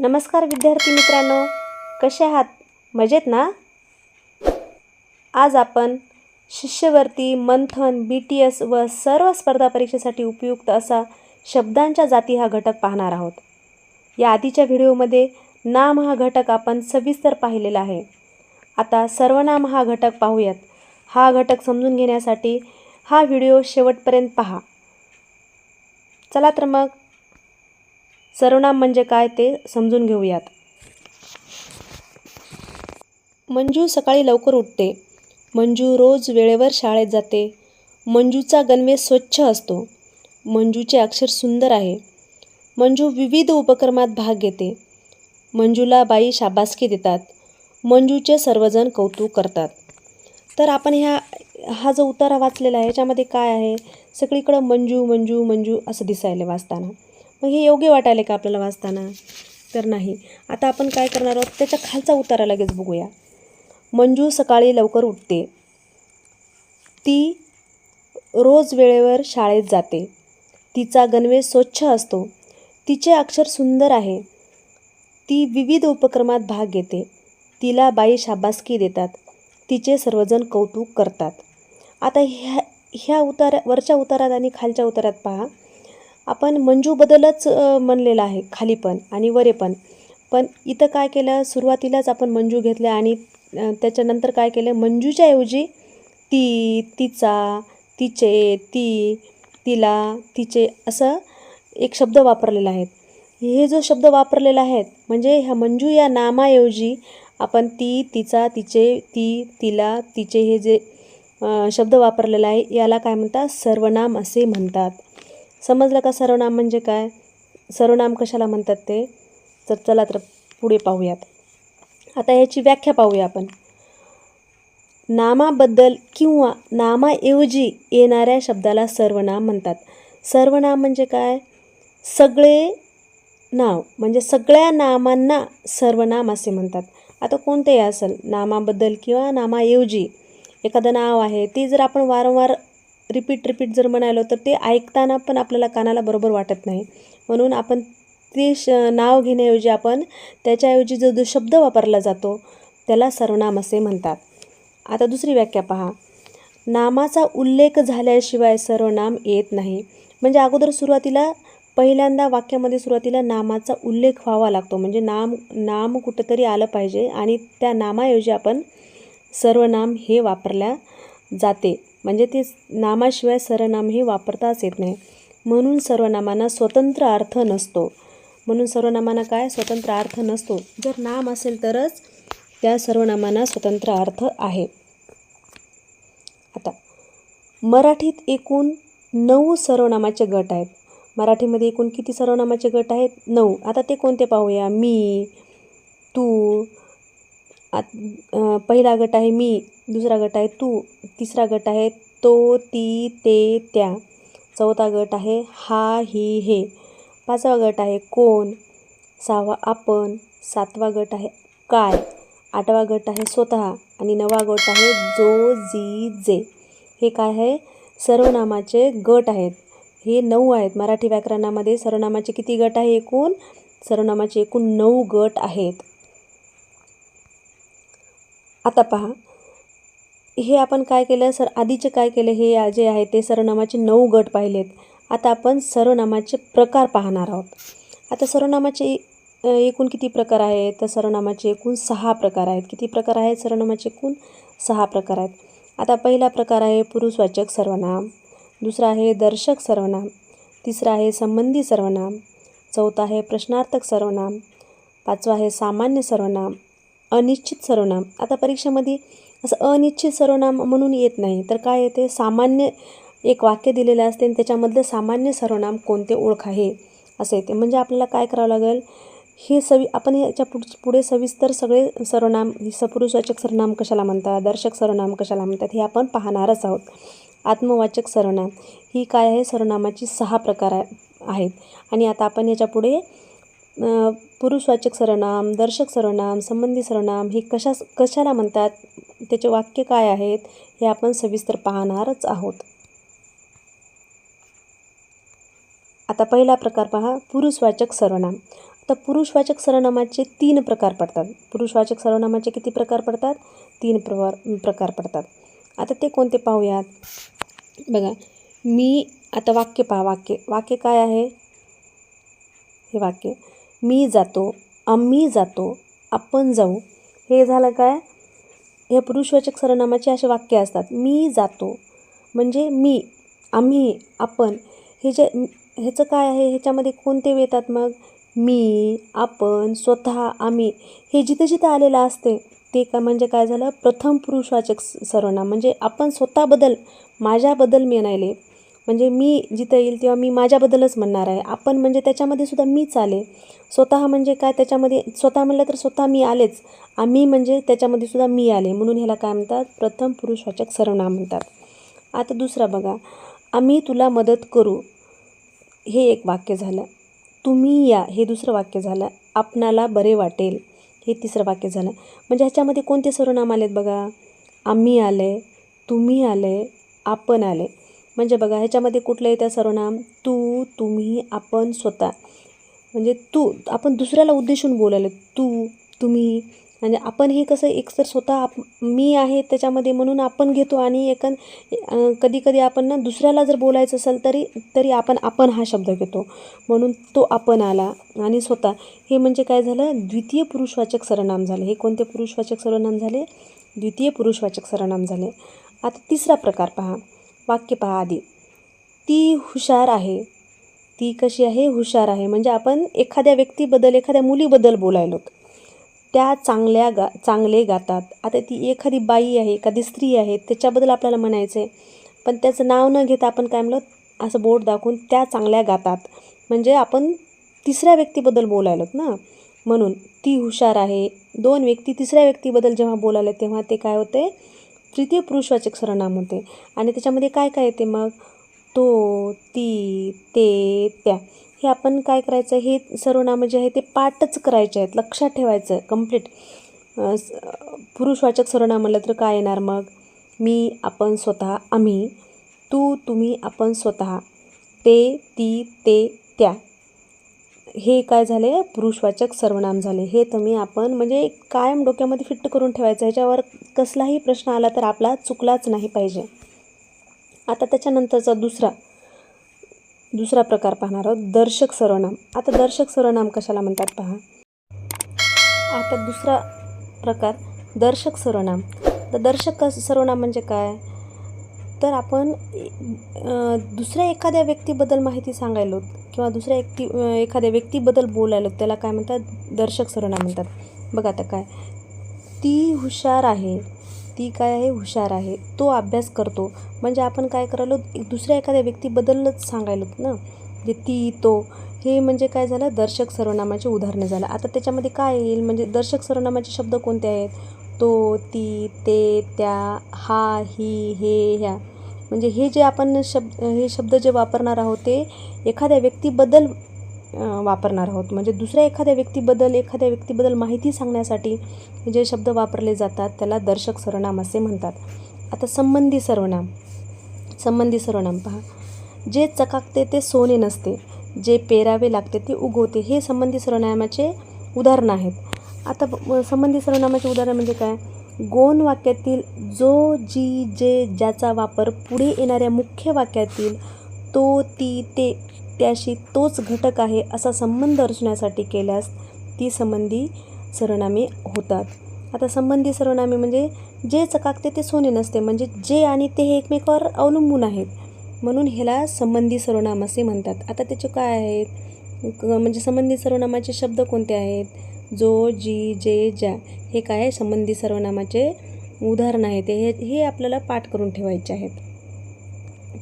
नमस्कार विद्यार्थी मित्रांनो. कसे आहात? मजेत ना? आज आपण शिष्यवर्ती मंथन बी टी एस व सर्व स्पर्धा परीक्षेसाठी उपयुक्त असा शब्दांच्या जाती हा घटक पाहणार आहोत. या आधीच्या व्हिडिओमध्ये नाम हा घटक आपण सविस्तर पाहिलेला आहे. आता सर्वनाम हा घटक पाहूयात. हा घटक समजून घेण्यासाठी हा व्हिडिओ शेवटपर्यंत पहा. चला तर मग सर्वनाम म्हणजे काय ते समजून घेऊयात. मंजू सकाळी लवकर उठते. मंजू रोज वेळेवर शाळेत जाते. मंजूचा गणवेश स्वच्छ असतो. मंजूचे अक्षर सुंदर आहे. मंजू विविध उपक्रमात भाग घेते. मंजूला बाई शाबासकी देतात. मंजूचे सर्वजण कौतुक करतात. तर आपण ह्या हा जो उतारा वाचलेला आहे याच्यामध्ये काय आहे? सगळीकडं मंजू मंजू मंजू असं दिसायला वाचताना. मग हे योग्य वाटायले का आपल्याला वाचताना? तर नाही. आता आपण काय करणार आहोत? त्याच्या खालचा उतारा लगेच बघूया. मंजू सकाळी लवकर उठते. ती रोज वेळेवर शाळेत जाते. तिचा गणवेश स्वच्छ असतो. तिचे अक्षर सुंदर आहे. ती विविध उपक्रमात भाग घेते. तिला बाई शाबासकी देतात. तिचे सर्वजण कौतुक करतात. आता ह्या ह्या उतारा वरच्या उतारात आणि खालच्या उतारात पहा. आपण मंजूबद्दलच म्हणलेलं आहे खाली पण आणि वरे पण. पण इथं काय केलं? सुरुवातीलाच आपण मंजू घेतलं आणि त्याच्यानंतर काय केलं? मंजूच्या ऐवजी ती तिचा तिचे ती तिला तिचे असं एक शब्द वापरलेला आहे. हे जो शब्द वापरलेला आहे म्हणजे ह्या मंजू या नामाऐवजी आपण ती तिचा तिचे ती तिला तिचे हे जे शब्द वापरलेला आहे याला काय म्हणतात? सर्वनाम असे म्हणतात. समजलं का सर्वनाम म्हणजे काय? सर्वनाम कशाला म्हणतात ते? तर चला तर पुढे पाहूयात. आता याची व्याख्या पाहूया आपण. नामाबद्दल किंवा नामाऐवजी येणाऱ्या शब्दाला सर्वनाम म्हणतात. सर्वनाम म्हणजे काय? सगळे नाव म्हणजे सगळ्या नामांना सर्वनाम असे म्हणतात. आता कोणतेही असेल नामाबद्दल किंवा नामाऐवजी एखादं नाव आहे ते जर आपण वारंवार रिपीट रिपीट जर म्हणालो तर ते ऐकताना पण आपल्याला कानाला बरोबर वाटत नाही. म्हणून आपण ते श नाव घेण्याऐवजी आपण त्याच्याऐवजी जो जो शब्द वापरला जातो त्याला सर्वनाम असे म्हणतात. आता दुसरी व्याख्या पहा. नामाचा उल्लेख झाल्याशिवाय सर्वनाम येत नाही. म्हणजे अगोदर सुरुवातीला पहिल्यांदा वाक्यामध्ये सुरुवातीला नामाचा उल्लेख व्हावा लागतो. म्हणजे नाम नाम कुठंतरी आलं पाहिजे आणि त्या नामाऐवजी आपण सर्वनाम हे वापरल्या जाते. म्हणजे ते नामाशिवाय सर्वनाम हे वापरताच येत नाही. म्हणून सर्वनामांना स्वतंत्र अर्थ नसतो. म्हणून सर्वनामांना काय? स्वतंत्र अर्थ नसतो. जर नाम असेल तरच त्या सर्वनामांना स्वतंत्र अर्थ आहे. आता मराठीत एकूण नऊ सर्वनामाचे गट आहेत. मराठीमध्ये एकूण किती सर्वनामाचे गट आहेत? नऊ. आता ते कोणते पाहूया? मी तू आत पहिला गट आहे मी दुसरा गट आहे तू तिसरा गट आहे तो ती ते त्या. चौथा गट आहे हा ही हे. पाचवा गट आहे कोण? सहावा आपण सातवा गट आहे काय? आठवा गट आहे स्वतः आणि नवा गट आहे जो जी जे. हे काय आहे? सर्वनामाचे गट आहेत. हे नऊ आहेत. मराठी व्याकरणामध्ये सर्वनामाचे किती गट आहे एकूण? सर्वनामाचे एकूण नऊ गट आहेत. आता पहा. हे आपण काय केलं? सर आधीचे काय केले? हे जे आहे ते सर्वनामाचे नऊ गट पाहिलेत. आता आपण सर्वनामाचे प्रकार पाहणार आहोत. आता सर्वनामाचे एकूण किती प्रकार आहेत? तर सर्वनामाचे एकूण सहा प्रकार आहेत. किती प्रकार आहेत? सर्वनामाचे एकूण सहा प्रकार आहेत. आता पहिला प्रकार आहे पुरुषवाचक सर्वनाम. दुसरा आहे दर्शक सर्वनाम. तिसरा आहे संबंधी सर्वनाम. चौथा आहे प्रश्नार्थक सर्वनाम. पाचवा आहे सामान्य सर्वनाम. अनिश्चित सर्वनाम. आता परीक्षेमध्ये असं अनिश्चित सर्वनाम म्हणून येत नाही. तर काय येते? सामान्य एक वाक्य दिलेलं असते आणि त्याच्यामधलं सामान्य सर्वनाम कोणते ओळख आहे? असं येते. म्हणजे आपल्याला काय करावं लागेल? हे सवि आपण याच्या पुढ पुढे सविस्तर सगळे सर्वनाम हे सपुरुषवाचक सर्वनाम कशाला म्हणतात? दर्शक सर्वनाम कशाला म्हणतात? हे आपण पाहणारच आहोत. आत्मवाचक सर्वनाम. ही काय आहे? सर्वनामाची सहा प्रकार आहे आहेत. आणि आता आपण याच्यापुढे पुरुषवाचक सर्वनाम दर्शक सर्वनाम संबंधी सर्वनाम हे कशा कशाला म्हणतात? त्याचे वाक्य काय आहेत? हे आपण सविस्तर पाहणारच आहोत. आता पहिला प्रकार पहा पुरुषवाचक सर्वनाम. आता पुरुषवाचक सर्वनामाचे तीन प्रकार पडतात. पुरुषवाचक सर्वनामाचे किती प्रकार पडतात? तीन प्रवार प्रकार पडतात. आता ते कोणते पाहूयात? बघा मी आता वाक्य पहा वाक्य. वाक्य काय आहे? हे वाक्य. मी जातो आम्ही जातो आपण जाऊ. हे झालं काय? या पुरुषवाचक सर्वनामाचे असे वाक्य असतात. मी जातो म्हणजे मी आम्ही आपण. हे जे ह्याचं काय आहे? ह्याच्यामध्ये कोणते येतात मग? मी आपण स्वतः आम्ही. हे जिथं जिथं आलेलं असते ते का म्हणजे काय झालं? प्रथम पुरुषवाचक सर्वनाम म्हणजे आपण स्वतःबद्दल माझ्याबद्दल मी नाहीले म्हणजे मी जिथं येईल तेव्हा मी माझ्याबद्दलच म्हणणार आहे. आपण म्हणजे त्याच्यामध्ये सुद्धा मीच आले. स्वतः म्हणजे काय त्याच्यामध्ये स्वतः म्हणलं तर स्वतः मी आलेच. आम्ही म्हणजे त्याच्यामध्ये सुद्धा मी आले. म्हणून ह्याला काय म्हणतात? प्रथम पुरुषवाचक सर्वनाम म्हणतात. आता दुसरा बघा. आम्ही तुला मदत करू. हे एक वाक्य झालं. तुम्ही या. हे दुसरं वाक्य झालं. आपणाला बरे वाटेल. हे तिसरं वाक्य झालं. म्हणजे ह्याच्यामध्ये कोणते सर्वनाम आलेत बघा? आम्ही आले. तुम्ही आले. आपण आले. म्हणजे बघा ह्याच्यामध्ये कुठलं येतं सर्वनाम तू तुम्ही आपण स्वतः. म्हणजे तू आपण दुसऱ्याला उद्देशून बोलायला तू तुम्ही म्हणजे आपण हे कसं एक तर स्वतः आप मी आहे त्याच्यामध्ये म्हणून आपण घेतो आणि एकन कधी कधी आपण ना दुसऱ्याला जर बोलायचं असेल तरी तरी आपण आपण हा शब्द घेतो. म्हणून तो आपण आला आणि स्वतः. हे म्हणजे काय झालं? द्वितीय पुरुषवाचक सर्वनाम झाले. हे कोणते पुरुषवाचक सर्वनाम झाले? द्वितीय पुरुषवाचक सर्वनाम झाले. आता तिसरा प्रकार पहा. वाक्य पहा आधी. ती हुशार आहे. ती कशी आहे? हुशार आहे. म्हणजे आपण एखाद्या व्यक्तीबद्दल एखाद्या मुलीबद्दल बोलायलो. त्या चांगल्या गा चांगले गातात. आता ती एखादी बाई आहे एखादी स्त्री आहे त्याच्याबद्दल आपल्याला म्हणायचं आहे पण त्याचं नाव न घेता आपण काय म्हणलं? असं बोट दाखवून त्या चांगल्या गातात. म्हणजे आपण तिसऱ्या व्यक्तीबद्दल बोलायलोत ना? म्हणून ती हुशार आहे. दोन व्यक्ती तिसऱ्या व्यक्तीबद्दल जेव्हा बोलायला तेव्हा ते काय होते? तृतीय पुरुषवाचक सर्वनाम होते. आणि त्याच्यामध्ये काय काय येते मग? तो ती ते त्या. हे आपण काय करायचं? हे सर्वनामं जे आहे ते पाठच करायचे आहेत. लक्षात ठेवायचं कंप्लीट पुरुषवाचक सर्वनाम म्हणलं तर काय येणार मग? मी आपण स्वतः आम्ही. तू तुम्ही आपण स्वतः. ते ती ते त्या. हे काय झाले? पुरुषवाचक सर्वनाम झाले. हे तुम्ही आपण म्हणजे कायम डोक्यामध्ये फिट्ट करून ठेवायचं. ह्याच्यावर कसलाही प्रश्न आला तर आपला चुकलाच नाही पाहिजे. आता त्याच्यानंतरचा दुसरा दुसरा प्रकार पाहणार आहोत. दर्शक सर्वनाम. आता दर्शक सर्वनाम कशाला म्हणतात पहा? आता दुसरा प्रकार दर्शक सर्वनाम. तर दर्शक सर्वनाम म्हणजे काय? तर आपण दुसऱ्या एखाद्या व्यक्तीबद्दल माहिती सांगायलो किंवा दुसऱ्या व्यक्ती एखाद्या व्यक्तीबद्दल बोलायलो त्याला काय म्हणतात? दर्शक सर्वनाम म्हणतात. बघा आता काय. ती हुशार आहे ती काय आहे? हुशार आहे. तो अभ्यास करतो. म्हणजे आपण काय करायलो एक दुसऱ्या एखाद्या व्यक्तीबद्दलच सांगायलो ना. म्हणजे ती तो. हे म्हणजे काय झालं? दर्शक सर्वनामाचे म्हणजे उदाहरणं झालं. आता त्याच्यामध्ये काय येईल? म्हणजे दर्शक सर्वनामाचे म्हणजे शब्द कोणते आहेत? तो ती ते त्या हा ही हे ह्या. म्हणजे हे जे आपण शब्द हे शब्द जे वापरणार आहोत ते एखाद्या व्यक्तीबद्दल वापरणार आहोत. म्हणजे दुसऱ्या एखाद्या व्यक्तीबद्दल एखाद्या व्यक्तीबद्दल माहिती सांगण्यासाठी जे शब्द वापरले जातात त्याला दर्शक सर्वनाम असे म्हणतात. आता संबंधी सर्वनाम. संबंधी सर्वनाम पहा. जे चकाकते ते सोने नसते. जे पेरावे लागते ते उगवते. हे संबंधी सर्वनामाचे उदाहरणं आहेत. आता संबंधित संबंधी सर्वनामाचे उदाहरण म्हणजे काय? गोन वाक्यातील जो जी जे ज्याचा वापर पुढे येणाऱ्या मुख्य वाक्यातील तो ती ते त्याशी तोच घटक आहे असा संबंध रचण्यासाठी केल्यास ती संबंधी सर्वनामे होतात. आता संबंधी सर्वनामे म्हणजे जे चकाकते ते सोने नसते. म्हणजे जे आणि ते हे एकमेकावर अवलंबून आहेत. म्हणून ह्याला संबंधी सर्वनाम असे म्हणतात. आता त्याचे काय आहेत? क- म्हणजे संबंधी सर्वनामाचे शब्द कोणते आहेत? जो जी जे ज्या हे काय संबंधी सर्वनामाचे उदाहरण आहे ते हे हे आपल्याला पाठ करून ठेवायचे आहेत.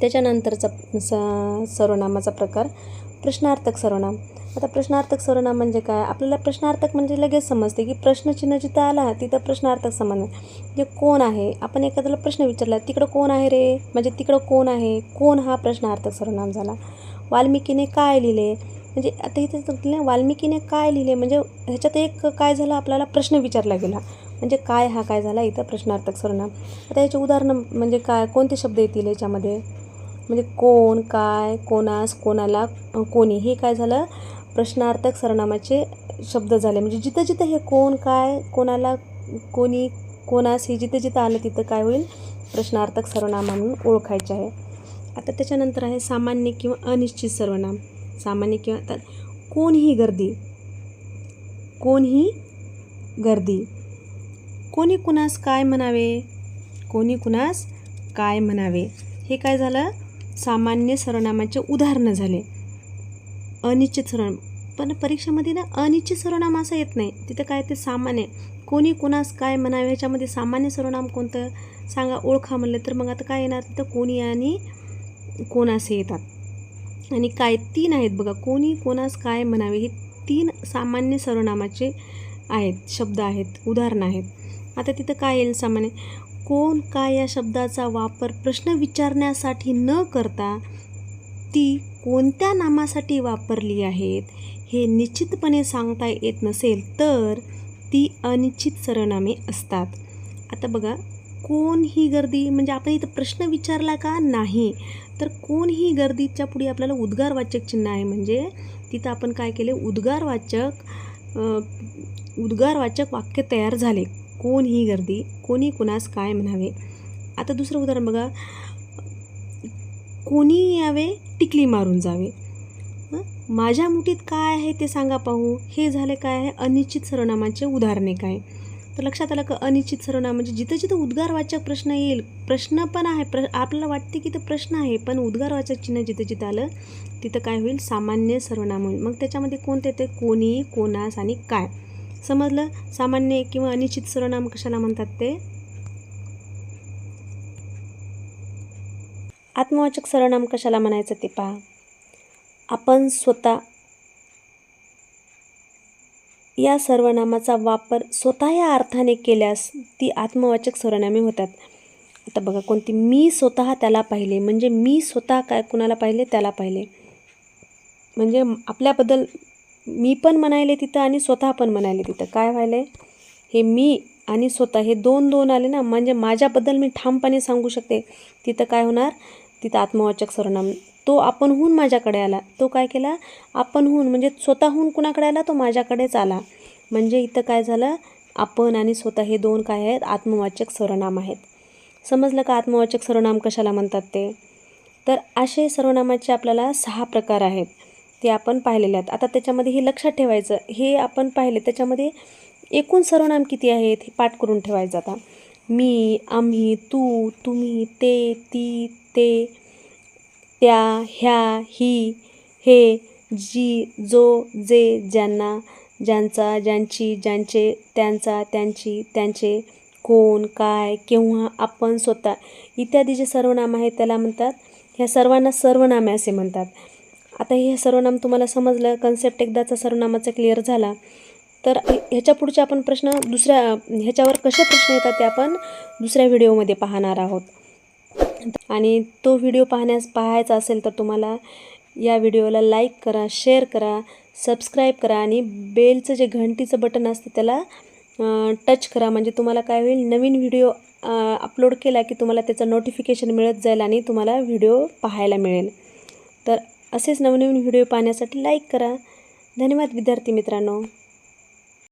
त्याच्यानंतरचा स सर्वनामाचा प्रकार प्रश्नार्थक सर्वनाम. आता प्रश्नार्थक सर्वनाम म्हणजे काय? आपल्याला प्रश्नार्थक म्हणजे लगेच समजते की प्रश्नचिन्ह जिथं आला तिथं प्रश्नार्थक समज म्हणजे कोण आहे आपण एखाद्याला प्रश्न विचारला तिकडं कोण आहे रे? म्हणजे तिकडं कोण आहे? कोण हा प्रश्नार्थक सर्वनाम झाला? वाल्मिकीने काय लिहिले? म्हणजे आता इथे सांगितलं वाल्मिकीने काय लिहिले? म्हणजे ह्याच्यात एक काय झालं? आपल्याला प्रश्न विचारला गेला. म्हणजे काय हा काय झाला? इथं प्रश्नार्थक सर्वनाम आता याचे उदाहरणं म्हणजे काय? कोणते शब्द येतील याच्यामध्ये? म्हणजे कोण काय कोणास कोणाला कोणी? हे काय झालं? प्रश्नार्थक सर्वनामाचे शब्द झाले. म्हणजे जिथं जिथं हे कोण काय कोणाला कोणी कोणास हे जिथं जिथं आलं तिथं काय होईल? प्रश्नार्थक सर्वनाम म्हणून ओळखायचे आहे. आता त्याच्यानंतर आहे सामान्य किंवा अनिश्चित सर्वनाम सामान्य किंवा आता कोणही गर्दी कोणही गर्दी कोणी कुणास काय म्हणावे कोणी कुणास काय म्हणावे हे काय झालं? सामान्य सर्वनामाचे उदाहरणं झाले. अनिश्चित सर्वनाम पण परीक्षेमध्ये ना अनिश्चित सर्वनाम असं येत नाही. तिथं काय ते सामान्य कोणी कुणास काय म्हणावे ह्याच्यामध्ये सामान्य सर्वनाम कोणतं? सांगा ओळखा म्हणलं तर मग आता काय येणार? तिथं कोणी आणि कोण असे येतात. आणि काय तीन आहेत बघा कोणी कोणास काय म्हणावे हे तीन सामान्य सर्वनामाचे आहेत शब्द आहेत उदाहरणं आहेत. आता तिथं काय येईल सामान्य? कोण काय या शब्दाचा वापर प्रश्न विचारण्यासाठी न करता ती कोणत्या नामासाठी वापरली आहेत हे निश्चितपणे सांगता येत नसेल तर ती अनिश्चित सर्वनामे असतात. आता बघा कोण ही गर्दी म्हणजे आपण इथं प्रश्न विचारला का नाही तर कोण ही गर्दीच्या पुढे आपल्याला उद्गारवाचक चिन्ह आहे. म्हणजे तिथं आपण काय केले? उद्गारवाचक उद्गारवाचक वाक्य तयार झाले. कोण ही गर्दी कोणी कुणास काय म्हणावे? आता दुसरं उदाहरण बघा. कोणी यावे? टिकली मारून जावे. माझ्या मुठीत काय आहे ते सांगा पाहू. हे झाले काय आहे? अनिश्चित सर्वनामाचे उदाहरणे काय? तर लक्षात आलं का अनिश्चित सर्वनाम म्हणजे जिथं जिथं उद्गारवाचक प्रश्न येईल प्रश्न पण आहे प्र आपल्याला वाटते की ते प्रश्न आहे पण उद्गारवाचक चिन्ह जिथं जिथं आलं तिथं काय होईल? सामान्य सर्वनाम होईल. मग त्याच्यामध्ये कोणते ते कोणी कोणास आणि काय? समजलं? सामान्य किंवा अनिश्चित सर्वनाम कशाला म्हणतात ते? आत्मवाचक सर्वनाम कशाला म्हणायचं ते पहा. आपण स्वतः या सर्वनामाचा वापर स्वतः या अर्थाने केल्यास ती आत्मवाचक सर्वनामे होतात. आता बघा कोणती मी स्वतः त्याला पाहिले म्हणजे मी स्वतः काय कुणाला पाहिले? त्याला पाहिले. म्हणजे आपल्याबद्दल मी पण म्हणायले तिथं आणि स्वतः पण म्हणायले तिथं. काय व्हायले हे मी आणि स्वतः हे दोन दोन आले ना म्हणजे माझ्याबद्दल मी ठामपणे सांगू शकते. तिथं काय होणार? तिथं आत्मवाचक सर्वनाम. तो आपणहून माझ्याकडे आला. तो काय केला? आपणहून म्हणजे स्वतःहून कुणाकडे आला? तो माझ्याकडेच आला. म्हणजे इथं काय झालं? आपण आणि स्वतः हे दोन काय आहेत? आत्मवाचक सर्वनाम आहेत. समजलं का आत्मवाचक सर्वनाम कशाला म्हणतात ते? तर असे सर्वनामाचे आपल्याला सहा प्रकार आहेत. ते आपण पाहिलेले आहेत. आता त्याच्यामध्ये हे लक्षात ठेवायचं. हे आपण पाहिले त्याच्यामध्ये एकूण सर्वनाम किती आहेत? हे पाठ करून ठेवायचं आता. मी आम्ही तू तुम्ही ते ती ते त्या ह्या ही हे जी जो जे ज्यांना ज्यांचा ज्यांची ज्यांचे त्यांचा त्यांची त्यांचे कोण काय केव्हा आपण स्वतः इत्यादी जे सर्वनाम आहेत त्याला म्हणतात. ह्या सर्वांना सर्वनामे असे म्हणतात. आता हे सर्वनाम तुम्हाला समजलं कन्सेप्ट एकदाचा सर्वनामाचा क्लिअर झाला. तर ह्याच्या पुढचे आपण प्रश्न दुसऱ्या ह्याच्यावर कसे प्रश्न येतात ते आपण दुसऱ्या व्हिडिओमध्ये पाहणार आहोत. आणि तो व्हिडिओ पाहण्यास पाहायचा असेल तर तुम्हाला या व्हिडिओला लाईक करा शेअर करा सबस्क्राईब करा आणि बेलचं जे घंटीचं बटन असतं त्याला टच करा. म्हणजे तुम्हाला काय होईल नवीन व्हिडिओ अपलोड केला की तुम्हाला त्याचं नोटिफिकेशन मिळत जाईल आणि तुम्हाला व्हिडिओ पाहायला मिळेल. तर असेच नवनवीन व्हिडिओ पाहण्यासाठी लाईक करा. धन्यवाद विद्यार्थी मित्रांनो.